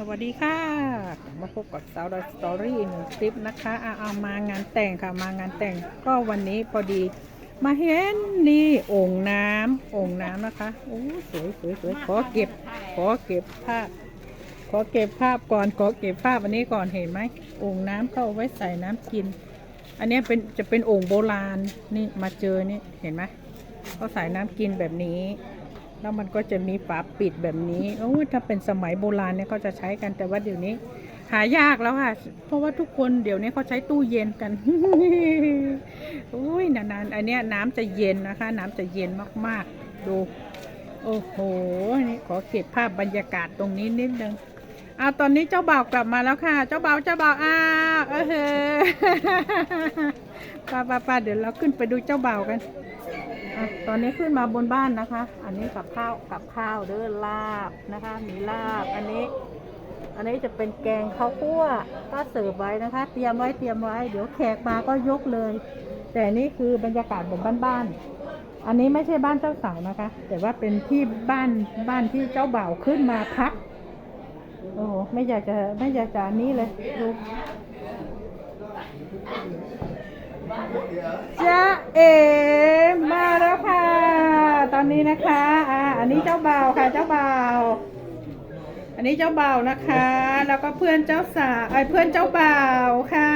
สวัสดีค่ะ มาพบกับสาวดอยสตอรี่หนึ่งคลิปนะคะเอาเอามางานแต่งค่ะมางานแต่งก็วันนี้พอดี มาเห็นนี่โอ่งน้ำโอ่งน้ำนะคะโอ้สวยสวยสวยขอเก็บ ขอเก็บภาพ ขอเก็บภาพก่อนขอเก็บภาพอันนี้ก่อนเห็นไหมโอ่งน้ำเขาเอาไว้ใส่น้ำกิน อันนี้เป็นจะเป็นโอ่งโบราณนี่มาเจอนี่เห็นไหมเขาใส่น้ำกินแบบนี้ แล้วมันก็จะมีฝาปิดแบบนี้โอ้ถ้าเป็นสมัยโบราณเนี่ยเขาจะใช้กันแต่ว่าเดี๋ยวนี้ หายากแล้วค่ะ เพราะว่าทุกคนเดี๋ยวนี้เขาใช้ตู้เย็นกันอุ้ยนานๆอันเนี้ยน้ำจะเย็นนะคะ น้ำจะเย็นมากๆ ดู โอ้โหนี่ขอเก็บภาพบรรยากาศตรงนี้นิดนึงเอาตอนนี้เจ้าบ่าวกลับมาแล้วค่ะ เจ้าบ่าวเจ้าบ่าวอ้าวเออเฮ้ป้าป้าป้าเดี๋ยวเราขึ้นไปดูเจ้าบ่าวกัน ตอนนี้ขึ้นมาบนบ้านนะคะ อันนี้กับข้าวกับข้าวเด้อลาบนะคะ มีลาบ อันนี้ อันนี้จะเป็นแกงข้าวคั่วก็เสิร์ฟไว้นะคะ เตรียมไว้เตรียมไว้ เดี๋ยวแขกมาก็ยกเลย แต่นี่คือบรรยากาศแบบบ้านๆ อันนี้ไม่ใช่บ้านเจ้าสาวนะคะ แต่ว่าเป็นที่บ้านบ้านที่เจ้าบ่าวขึ้นมาพัก โอ้โห ไม่อยากจะไม่อยากจะนี้เลยดูจ้าเอ๋มาแล้วค่ะ ตอ นนี้นะคะ อ่า อันนี้เจ้าบ่าวค่ะ เจ้าบ่าว อันนี้เจ้าบ่าวนะคะ แล้วก็เพื่อนเจ้าสาวไอ้ยเพื่อนเจ้าบ่าวค่ะ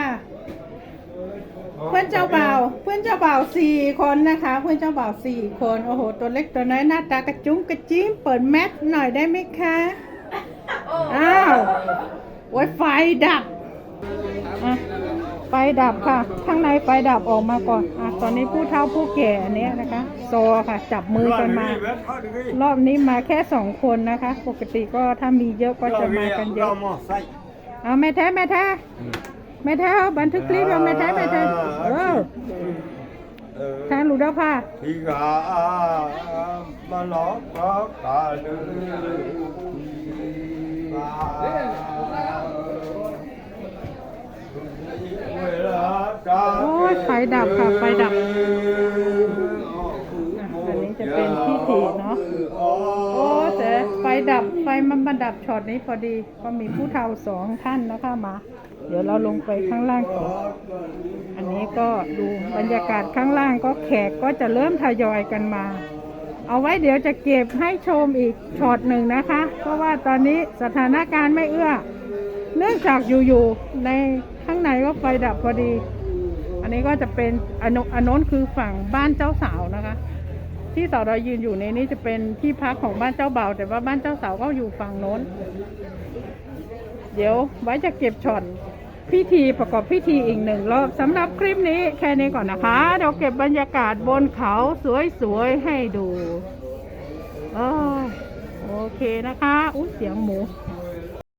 เพื่อนเจ้าบ่าว เพื่อนเจ้าบ่าวสี่คนนะคะ เพื่อนเจ้าบ่าวสี่คน โอ้โห ตัวเล็กตัวน้อยหน้าตากระจุ้งกระจิ้ม เปิดแมสหน่อยได้ไหมคะ อ้าวโอ้ยไฟดับอะไฟดับค่ะ ข้างในไฟดับออกมาก่อนอะตอนนี้ผู้เฒ่าผู้แก่อันเนี้ยนะคะ โซค่ะ จับมือกันมา รอบนี้มาแค่สองคนนะคะ ปกติก็ถ้ามีเยอะก็จะมากันเยอะเอาแม่แท้แม่แท้แม่แท้เอาบันทึกคลิปเอาแม่แท้แม่แท้เออแท้รู้แล้วค่ะ thì gà mà nó có cả nữ Ôi, phải đập hả? Phải đập. อันนี้จะ เป็นที่ถีบเนาะโอ้แต่ไฟดับไฟมันมาดับช็อตนี้พอดีก็มีผู้เฒ่าสองท่านนะคะมา เดี๋ยวเราลงไปข้างล่างก่อนอันนี้ก็ดูบรรยากาศข้างล่างก็แขกก็จะเริ่มทยอยกันมา เอาไว้เดี๋ยวจะเก็บให้ชมอีกช็อตหนึ่งนะคะ เพราะว่าตอนนี้สถานการณ์ไม่เอื้อ เนื่องจากอยู่ๆในข้างในก็ไฟดับพอดีอันนี้ก็จะเป็นอันโน้นคือฝั่งบ้านเจ้าสาวนะคะ ที่สาวดอยยืนอยู่ในนี้จะเป็นที่พักของบ้านเจ้าบ่าวแต่ว่าบ้านเจ้าสาวก็อยู่ฝั่งโน้น เดี๋ยวไว้จะเก็บช็อตพิธีประกอบพิธีอีกหนึ่งรอบสำหรับคลิปนี้แค่นี้ก่อนนะคะ เดี๋ยวเก็บบรรยากาศบนเขาสวยๆให้ดูอ้าวโอเคนะคะ อุ้เสียงหมู